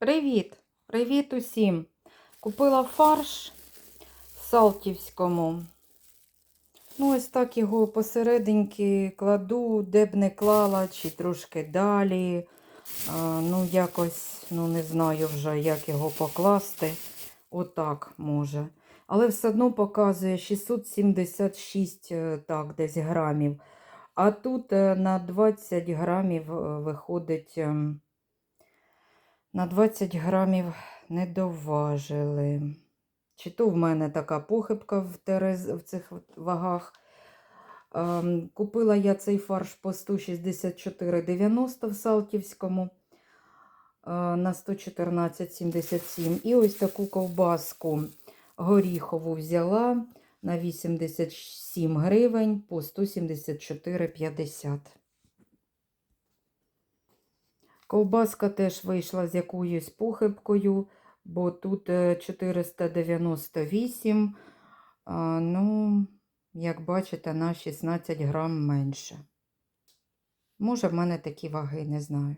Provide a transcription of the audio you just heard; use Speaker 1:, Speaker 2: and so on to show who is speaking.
Speaker 1: Привіт! Привіт усім! Купила фарш Салтівському. Ну, ось так його посерединки кладу, де б не клала, чи трошки далі. А, ну, якось, ну, не знаю вже, як його покласти. Отак може. Але все одно показує 676 е, так, десь грамів. А тут е, на 20 грамів е, виходить. На 20 грамів не доважили. Чи то в мене така похибка в, терез, в цих вагах. Ем, купила я цей фарш по 164,90 в Салтівському е, на 114,77. І ось таку ковбаску горіхову взяла на 87 гривень по 174,50. Ковбаска теж вийшла з якоюсь похибкою, бо тут е, 498, ну, як бачите, на 16 грам менше. Може, в мене такі ваги, не знаю.